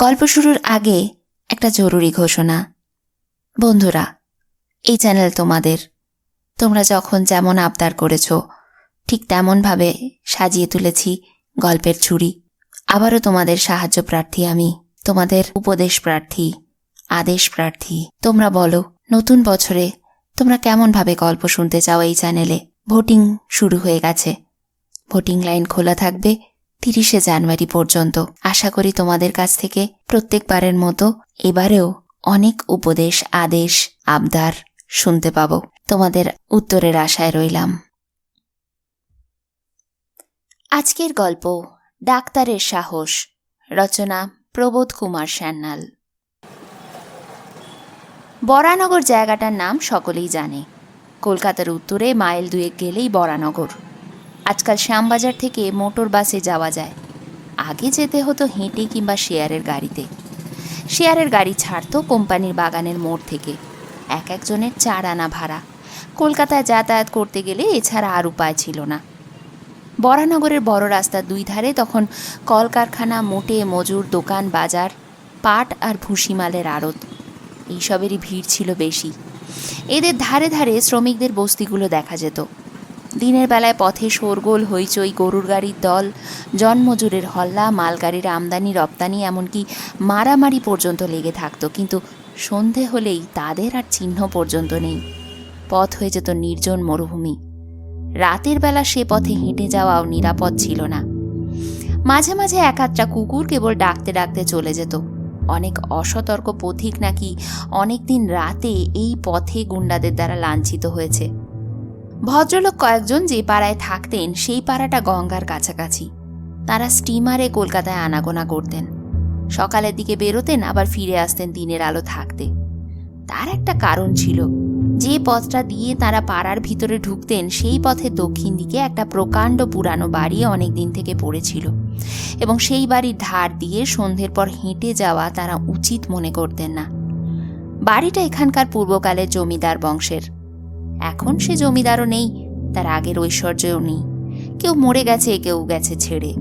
গল্প শুরুর আগে একটা জরুরি ঘোষণা। বন্ধুরা, এই চ্যানেল তোমাদের। তোমরা যখন যেমন আবদার করেছ, ঠিক তেমনভাবে সাজিয়ে তুলেছি গল্পের ছুরি। আবারও তোমাদের সাহায্য প্রার্থী আমি, তোমাদের উপদেশ প্রার্থী, আদেশ প্রার্থী। তোমরা বলো, নতুন বছরে তোমরা কেমনভাবে গল্প শুনতে চাও এই চ্যানেলে? ভোটিং শুরু হয়ে গেছে। ভোটিং লাইন খোলা থাকবে তিরিশে জানুয়ারি পর্যন্ত। আশা করি তোমাদের কাছ থেকে প্রত্যেকবারের মতো এবারেও অনেক উপদেশ, আদেশ, আবদার শুনতে পাবো। তোমাদের উত্তরের আশায় রইলাম। আজকের গল্প, ডাক্তারের সাহস, রচনা, প্রবোধ কুমার সান্যাল। বরানগর জায়গাটার নাম সকলেই জানে। কলকাতার উত্তরে মাইল দুয়েক গেলেই বরানগর। আজকাল শ্যামবাজার থেকে মোটর বাসে যাওয়া যায়। আগে যেতে হতো হেঁটে কিংবা শেয়ারের গাড়িতে। শেয়ারের গাড়ি ছাড়তো কোম্পানির বাগানের মোড় থেকে। এক একজনের চার আনা ভাড়া। কলকাতায় যাতায়াত করতে গেলে এছাড়া আর উপায় ছিল না। বরানগরের বড় রাস্তার দুই ধারে তখন কলকারখানা, মোটে, মজুর, দোকান, বাজার, পাট আর ভুসিমালের আড়ত। এইসবেরই ভিড় ছিল বেশি। এদের ধারে ধারে শ্রমিকদের বস্তিগুলো দেখা যেত। দিনের বেলায় পথে শোরগোল, হইচই, গরুর গাড়ির দল, জন্মজুরের হল্লা, মালগাড়ির আমদানি, রপ্তানি, এমনকি মারামারি পর্যন্ত লেগে থাকতো। কিন্তু সন্ধে হলেই তাদের আর চিহ্ন পর্যন্ত নেই। পথ হয়ে যেত নির্জন মরুভূমি। রাতের বেলা সে পথে হেঁটে যাওয়াও নিরাপদ ছিল না। মাঝে মাঝে এক আধটা কুকুর কেবল ডাকতে ডাকতে চলে যেত। অনেক অসতর্ক পথিক নাকি অনেক দিন রাতে এই পথে গুন্ডাদের দ্বারা লাঞ্ছিত হয়েছে। ভদ্রলোক কয়েকজন যে পাড়ায় থাকতেন, সেই পাড়াটা গঙ্গার কাছাকাছি। তারা স্টিমারে কলকাতায় আনাগোনা করতেন। সকালের দিকে বেরোতেন, আবার ফিরে আসতেন দিনের আলো থাকতে। তার একটা কারণ ছিল, যে পথটা দিয়ে তারা পাড়ার ভিতরে ঢুকতেন, সেই পথের দক্ষিণ দিকে একটা প্রকাণ্ড পুরানো বাড়ি অনেক দিন থেকে পড়েছিল এবং সেই বাড়ির ধার দিয়ে সন্ধ্যের পর হেঁটে যাওয়া তারা উচিত মনে করতেন না। বাড়িটা এখানকার পূর্বকালের জমিদার বংশের। এখন সে জমিদারও নেই, তার আগের ঐশ্বর্যও নেই। কেউ মরে গেছে, কেউ গেছে ছেড়ে।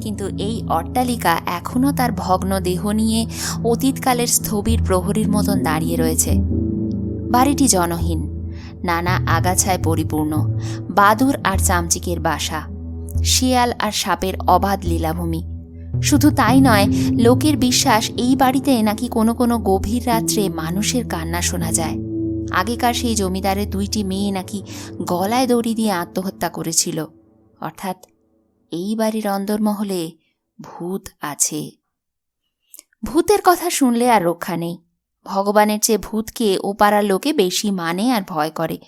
কিন্তু এই অট্টালিকা এখনও তার ভগ্ন দেহ নিয়ে অতীতকালের স্থবির প্রহরীর মতন দাঁড়িয়ে রয়েছে। বাড়িটি জনহীন, নানা আগাছায় পরিপূর্ণ, বাদুর আর চামচিকের বাসা, শিয়াল আর সাপের অবাধ লীলাভূমি। শুধু তাই নয়, লোকের বিশ্বাস এই বাড়িতে নাকি কোনো কোনো গভীর রাত্রে মানুষের কান্না শোনা যায়। আগেকার সেই জমিদারের দুইটি মেয়ে নাকি গলায় দড়ি দিয়ে আত্মহত্যা করেছিল। অর্থাৎ এই বাড়ির অন্দরমহলে ভূত আছে। ভূতের কথা শুনলে আর রক্ষা নেই। ভগবানের চেয়ে ভূতকে ও পাড়ার লোকে বেশি মানে আর ভয় করে।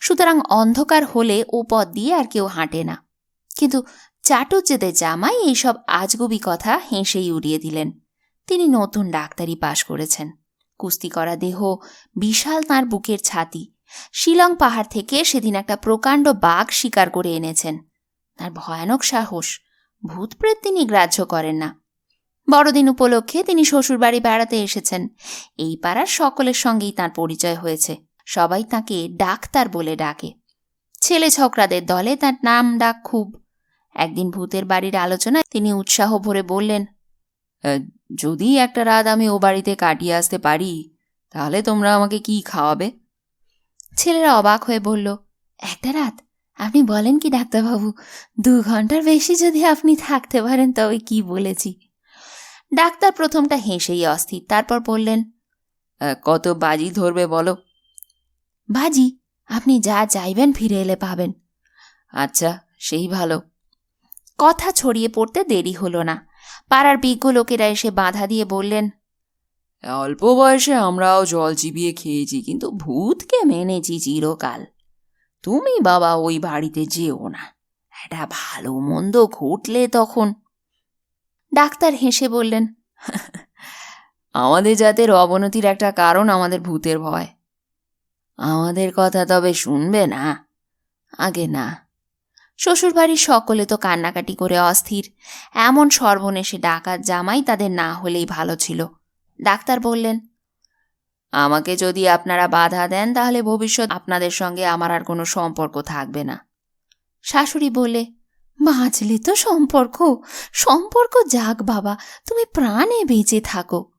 সুতরাং অন্ধকার হলে ও পথ দিয়ে আর কেউ হাঁটে না। কিন্তু চাটুজ্জেদের জামাই এইসব আজগুবি কথা হেসেই উড়িয়ে দিলেন। তিনি নতুন ডাক্তারি পাশ করেছেন। কুস্তি করা দেহ, বিশাল তাঁর বুকের ছাতি। শিলং পাহাড় থেকে সেদিন একটা প্রকাণ্ড বাঘ শিকার করে এনেছেন। তার ভয়ানক সাহস, ভূতপ্রেত তিনি গ্রাহ্য করেন না। বড়দিন উপলক্ষে তিনি শ্বশুরবাড়ি বেড়াতে এসেছেন। এই পাড়ার সকলের সঙ্গেই তার পরিচয় হয়েছে। সবাই তাকে ডাক্তার বলে ডাকে। ছেলে ছকরাদের দলে তার নাম ডাক খুব। একদিন ভূতের বাড়ির আলোচনায় তিনি উৎসাহ ভরে বললেন যদি একটা রাত আমি ও বাড়িতে কাটিয়ে আসতে পারি, তাহলে তোমরা আমাকে কি খাওয়াবে? ছেলেরা অবাক হয়ে বলল, একটা রাত? আপনি বলেন কি, ডাক্তারবাবু? দু ঘণ্টার বেশি যদি আপনি থাকতে পারেন, তবে কি বলেছি? ডাক্তার প্রথমটা হেসেই অস্থির, তারপর বললেন কত বাজি ধরবে বলো? বাজি? আপনি যা চাইবেন ফিরে এলে পাবেন। আচ্ছা সেই ভালো। কথা ছড়িয়ে পড়তে দেরি হলো না। পাড়ার বিজ্ঞ লোকেরা এসে বাধা দিয়ে বললেন অল্প বয়সে আমরাও জল চিবিয়ে খেয়েছি কিন্তু ভূতকে মেনেছি চিরকাল। তুমি বাবা ওই বাড়িতে যেও না। এটা ভালো মন্দ ঘটলে তখন। ডাক্তার হেসে বললেন আমাদের জাতের অবনতির একটা কারণ আমাদের ভূতের ভয়। আমাদের কথা তবে শুনবে না। আগে না। শ্বশুরবাড়ির সকলে তো কান্নাকাটি করে অস্থির। এমন সর্বনেশে ডাকাত জামাই তাদের না হলেই ভালো ছিল। ডাক্তার বললেন, আমাকে যদি আপনারা বাধা দেন, তাহলে ভবিষ্যৎ আপনাদের সঙ্গে আমার আর কোনো সম্পর্ক থাকবে না। শাশুড়ি বলে বাঁচলে তো সম্পর্ক সম্পর্ক যাক বাবা, তুমি প্রাণে বেঁচে থাকো।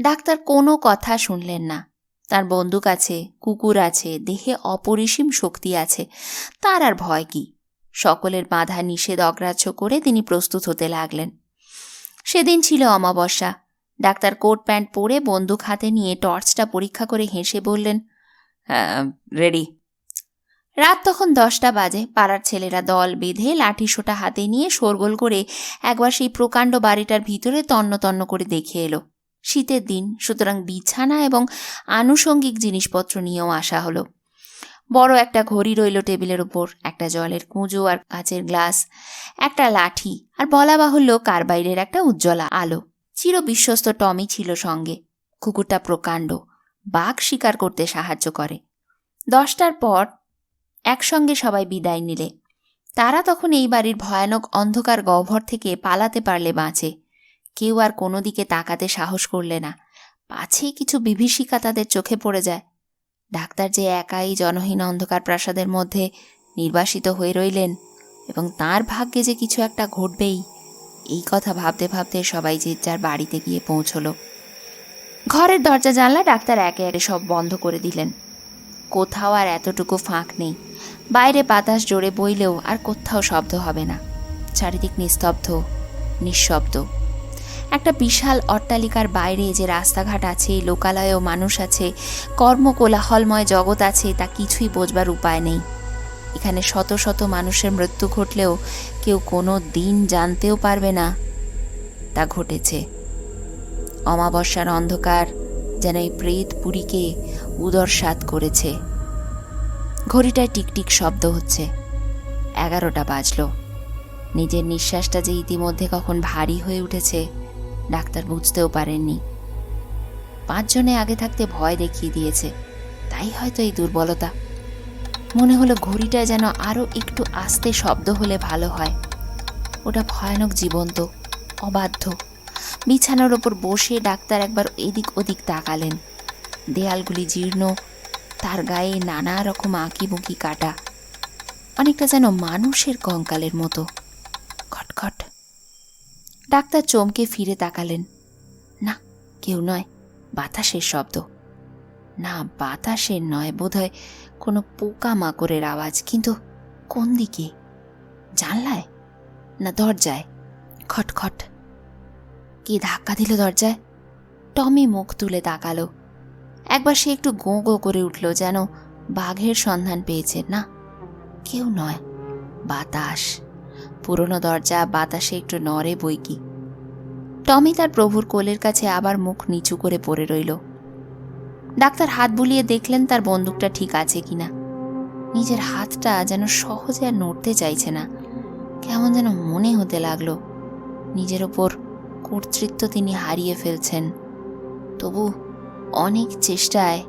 ডাক্তার কোনো কথা শুনলেন না। তার বন্দুক আছে, কুকুর আছে, দেহে অপরিসীম শক্তি আছে, তার আর ভয় কি? সকলের বাধা নিষেধ অগ্রাহ্য করে তিনি প্রস্তুত হতে লাগলেন। সেদিন ছিল অমাবস্যা। ডাক্তার কোট প্যান্ট পরে বন্দুক হাতে নিয়ে টর্চটা পরীক্ষা করে হেসে বললেন রেডি। রাত তখন দশটা বাজে। পাড়ার ছেলেরা দল বেঁধে লাঠি সোটা হাতে নিয়ে শোরগোল করে একবার সেই প্রকাণ্ড বাড়িটার ভিতরে তন্ন তন্ন করে দেখে এলো। শীতের দিন, সুতরাং বিছানা এবং আনুষঙ্গিক জিনিসপত্র নিয়েও আসা হলো। বড় একটা ঘড়ি রইল টেবিলের উপর, একটা জলের কুঁজো আর কাঁচের গ্লাস, একটা লাঠি আর বলা বাহুল্য কারবাইরের একটা উজ্জ্বলা আলো। চির বিশ্বস্ত টমি ছিল সঙ্গে। কুকুরটা প্রকাণ্ড, বাঘ শিকার করতে সাহায্য করে। দশটার পর একসঙ্গে সবাই বিদায় নিলে। তারা তখন এই বাড়ির ভয়ানক অন্ধকার গহ্বর থেকে পালাতে পারলে বাঁচে। কেউ আর কোনো দিকে তাকাতে সাহস করলে না। পাছে কিছু বিভীষিকা তাদের চোখে পড়ে যায়। ডাক্তার যে একাই জনহীন অন্ধকার প্রাসাদের মধ্যে নির্বাসিত হয়ে রইলেন এবং তার ভাগ্যে যে কিছু একটা ঘটবেই, এই কথা ভাবতে ভাবতে সবাই যে যার বাড়িতে গিয়ে পৌঁছলো। ঘরের দরজা জানলা ডাক্তার একে একে সব বন্ধ করে দিলেন। কোথাও আর এতটুকু ফাঁক নেই। বাইরে বাতাস জোরে বইলেও আর কোথাও শব্দ হবে না। চারিদিক নিস্তব্ধ, নিঃশব্দ। একটা বিশাল অট্টালিকার বাইরে যে রাস্তাঘাট আছে লোকালয়েও মানুষ আছে, কর্মকোলাহলময় জগৎ আছে, তা কিছুই বোঝবার উপায় নেই। এখানে শত শত মানুষের মৃত্যু ঘটলেও কেউ কোনো দিন জানতেও পারবে না তা ঘটেছে। অমাবস্যার অন্ধকার যেন এই প্রেত পুরীকে উদরসাত করেছে। ঘড়িটায় টিকটিক শব্দ হচ্ছে। এগারোটা বাজলো। নিজের নিঃশ্বাসটা যে ইতিমধ্যে কখন ভারী হয়ে উঠেছে ডাক্তার বুঝতেও পারেননি। পাঁচজনে আগে থাকতে ভয় দেখিয়ে দিয়েছে। তাই হয়তো এই দুর্বলতা। মনে হলো ঘড়িটা যেন আরও একটু আস্তে শব্দ হলে ভালো হয়। ওটা ভয়ানক জীবন্ত, অবাধ্য। বিছানার ওপর বসে ডাক্তার একবার এদিক ওদিক তাকালেন। দেয়ালগুলি জীর্ণ, তার গায়ে নানা রকম আঁকিবুকি কাটা। অনেকটা যেন মানুষের কঙ্কালের মতো। ডাক্তার চমকে ফিরে তাকালেন। না, কেউ নয়, বাতাসের শব্দ। না, বাতাসের নয়, বোধহয় কোনো পোকা মাকড়ের আওয়াজ, কিন্তু কোন দিকে? জানলায়? না, দরজায়। খটখট কে ধাক্কা দিল দরজায়? টমি মুখ তুলে তাকালো। একবার সে একটু গোঁ, গো করে উঠল যেন বাঘের সন্ধান পেয়েছে। না, কেউ নয়, বাতাস। পুরনো দরজা, বাতাসে একটু নড়ে বই কি? টমি তার প্রভুর কোলের কাছে আবার মুখ নিচু করে পড়ে রইল। ডাক্তার হাত বুলিয়ে দেখলেন তার বন্দুকটা ঠিক আছে কিনা। নিজের হাতটা যেন সহজে আর নড়তে চাইছে না। কেমন যেন মনে হতে লাগল। নিজের ওপর কর্তৃত্ব তিনি হারিয়ে ফেলছেন। তবু অনেক চেষ্টায়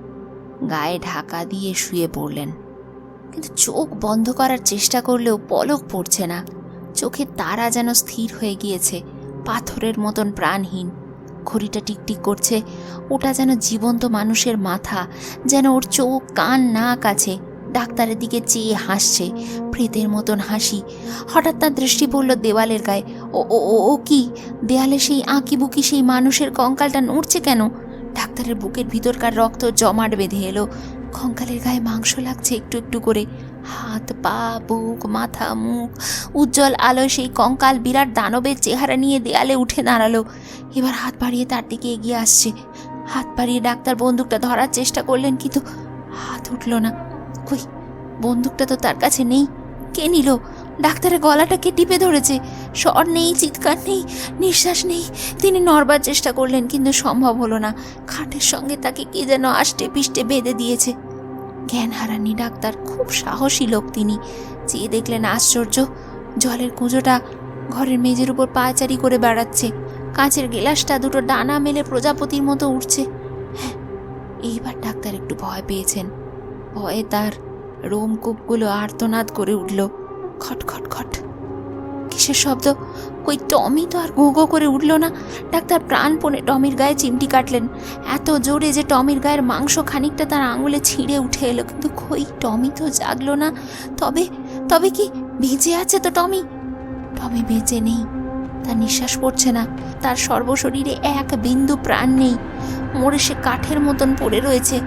গায়ে ঢাকা দিয়ে শুয়ে পড়লেন। কিন্তু চোখ বন্ধ করার চেষ্টা করলেও পলক পড়ছে না। চোখের তারা যেন স্থির হয়ে গিয়েছে। পাথরের মতন প্রাণহীন। ঘড়িটা টিকটিক করছে, ওটা যেন জীবন্ত মানুষের মাথা, যেন ওর চোখ, কান, নাক আছে। ডাক্তারের দিকে চেয়ে হাসছে, প্রেতের মতন হাসি। হঠাৎ তার দৃষ্টি পড়ল দেওয়ালের গায়ে। ও ও ও ও কি? দেয়ালে সেই আঁকি বুকি সেই মানুষের কঙ্কালটা নড়ছে কেন? ডাক্তারের বুকের ভিতরকার রক্ত জমাট বেঁধে এলো। কঙ্কালের গায়ে মাংস লাগছে একটু একটু করে। হাত, পা, বুক, মাথা, মুখ, উজ্জ্বল আলোয় সেই কঙ্কাল বিরাট দানবের চেহারা নিয়ে দেয়ালে উঠে দাঁড়াল। এবার হাত বাড়িয়ে তার দিকে এগিয়ে আসছে। হাত বাড়িয়ে ডাক্তার বন্দুকটা ধরার চেষ্টা করলেন কিন্তু হাত উঠল না। কই, বন্দুকটা তো তার কাছে নেই। কে নিল? ডাক্তারের গলাটাকে টিপে ধরেছে? স্বর নেই, চিৎকার নেই, নিঃশ্বাস নেই। তিনি নড়বার চেষ্টা করলেন কিন্তু সম্ভব হলো না। খাটের সঙ্গে তাকে কে যেন আষ্টে পিষ্টে বেঁধে দিয়েছে। জ্ঞান হারানি ডাক্তার খুব সাহসী লোক তিনি। চেয়ে দেখলেন আশ্চর্য, জলের কুঁজোটা ঘরের মেঝের উপর পায়চারি করে বেড়াচ্ছে। কাঁচের গেলাসটা দুটো ডানা মেলে প্রজাপতির মতো উঠছে হ্যাঁ এইবার ডাক্তার একটু ভয় পেয়েছেন। ভয়ে তার রোমকূপগুলো আর্তনাদ করে উঠল। খট খট খট খট শব্দ। কই টমি তো আর গো করে উঠল না। ডাক্তার প্রাণপণে টমির গায়ে চিমটি কাটলেন। এত জোরে যে টমির গায়ের মাংস খানিকটা তার আঙুলে ছিঁড়ে উঠে এলো। কিন্তু কই টমি তো জাগলো না। তবে তবে কি বেঁচে আছে তো টমি? টমি বেঁচে নেই। তার নিঃশ্বাস পড়ছে না। তার সর্বশরীরে এক বিন্দু প্রাণ নেই। মরে সে কাঠের মতন পড়ে রয়েছে।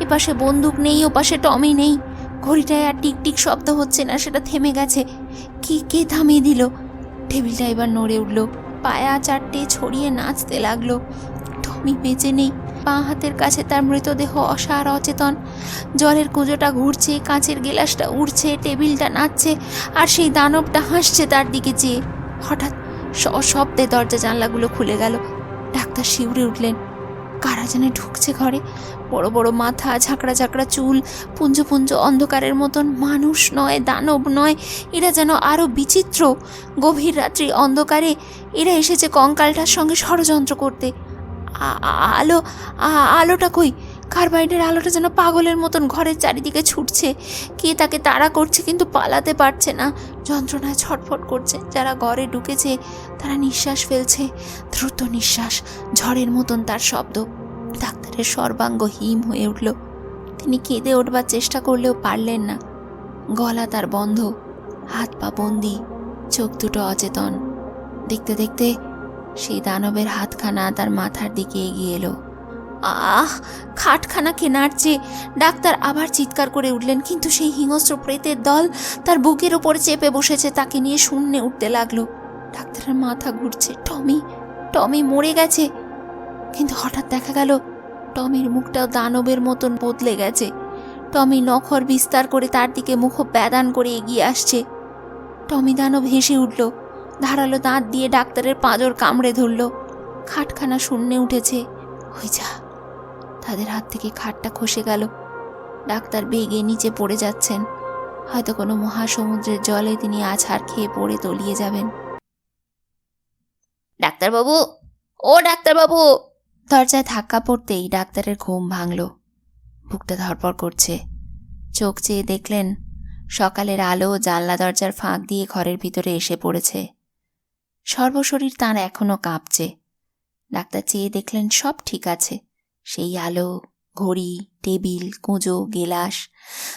এপাশে বন্দুক নেই, ওপাশে টমি নেই। ঘড়িটায় আর টিকটিক শব্দ হচ্ছে না, সেটা থেমে গেছে। কি, কে থামিয়ে দিল? টেবিলটা এবার নড়ে উঠল। পায়া চারটে ছড়িয়ে নাচতে লাগল। টমি বেঁচে নেই। বাঁ হাতের কাছে তার মৃতদেহ অসার অচেতন। জলের কুঁজোটা ঘুরছে, কাঁচের গেলাসটা উড়ছে, টেবিলটা নাচছে, আর সেই দানবটা হাসছে তার দিকে চেয়ে। হঠাৎ সশব্দে দরজা জানলাগুলো খুলে গেল। ডাক্তার শিউরে উঠলেন। কারা যেন ঢুকছে ঘরে। বড় বড় মাথা, ঝাঁকড়া ঝাঁকড়া চুল, পুঞ্জ পুঞ্জ অন্ধকারের মতন। মানুষ নয়, দানব নয়, এরা যেন আরও বিচিত্র। গভীর রাত্রি অন্ধকারে এরা এসেছে কঙ্কালটার সঙ্গে ষড়যন্ত্র করতে। আলো আলোটা কই? কার্বাইডের আলোটা যেন পাগলের মতন ঘরের চারিদিকে ছুটছে। কে তাকে তাড়া করছে কিন্তু পালাতে পারছে না। যন্ত্রণায় ছটফট করছে। যারা ঘরে ঢুকেছে, তারা নিঃশ্বাস ফেলছে। দ্রুত নিঃশ্বাস, ঝড়ের মতন তার শব্দ। ডাক্তারের সর্বাঙ্গ হিম হয়ে উঠল। তিনি কেঁদে উঠবার চেষ্টা করলেও পারলেন না। গলা তার বন্ধ, হাত পা বন্দি, চোখ দুটো অচেতন। দেখতে দেখতে সেই দানবের হাতখানা তার মাথার দিকে এগিয়ে এলো। আহ, খাটখানা কেনার চেয়ে ডাক্তার আবার চিৎকার করে উঠলেন, কিন্তু সেই হিংস্র প্রেতের দল তার বুকের ওপরে চেপে বসেছে, তাকে নিয়ে শূন্যে উঠতে লাগল। ডাক্তারের মাথা ঘুরছে, টমি টমি মরে গেছে। কিন্তু হঠাৎ দেখা গেল, টমির মুখটাও দানবের মতন বদলে গেছে। টমি নখর বিস্তার করে তার দিকে মুখ ব্যাদান করে এগিয়ে আসছে। টমি দানব হেসে উঠল, ধারালো দাঁত দিয়ে ডাক্তারের পাঁজর কামড়ে ধরল। খাটখানা শূন্যে উঠেছে। ওই যা। তাদের হাত থেকে খাটটা খসে গেল। ডাক্তার বেগে নিচে পড়ে যাচ্ছেন। হয়তো কোনো মহাসমুদ্রের জলে তিনি আছাড় খেয়ে পড়ে তলিয়ে যাবেন। ডাক্তারবাবু! ও ডাক্তারবাবু! দরজায় ধাক্কা পড়তেই ডাক্তারের ঘুম ভাঙল। বুকটা ধরপড় করছে। চোখ চেয়ে দেখলেন, সকালের আলো জানলা দরজার ফাঁক দিয়ে ঘরের ভিতরে এসে পড়েছে। সর্বশরীর তার এখনও কাঁপছে। ডাক্তার চেয়ে দেখলেন, সব ঠিক আছে। সেই আলো ঘড়ি টেবিল কুঁজো গেলাস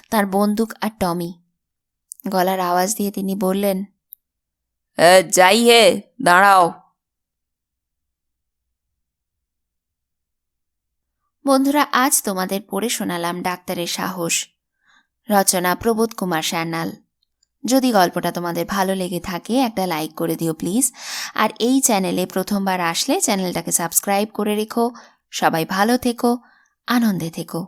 তার বন্দুক আর টমি। গলার আওয়াজ দিয়ে তিনি বললেন যাই হে দাঁড়াও। বন্ধুরা আজ তোমাদের পড়ে শোনালাম ডাক্তারের সাহস। রচনা প্রবোধ কুমার সান্যাল। যদি গল্পটা তোমাদের ভালো লেগে থাকে একটা লাইক করে দিও প্লিজ। আর এই চ্যানেলে প্রথমবার আসলে চ্যানেলটাকে সাবস্ক্রাইব করে রেখো। সবাই ভালো থেকো আনন্দে থেকো।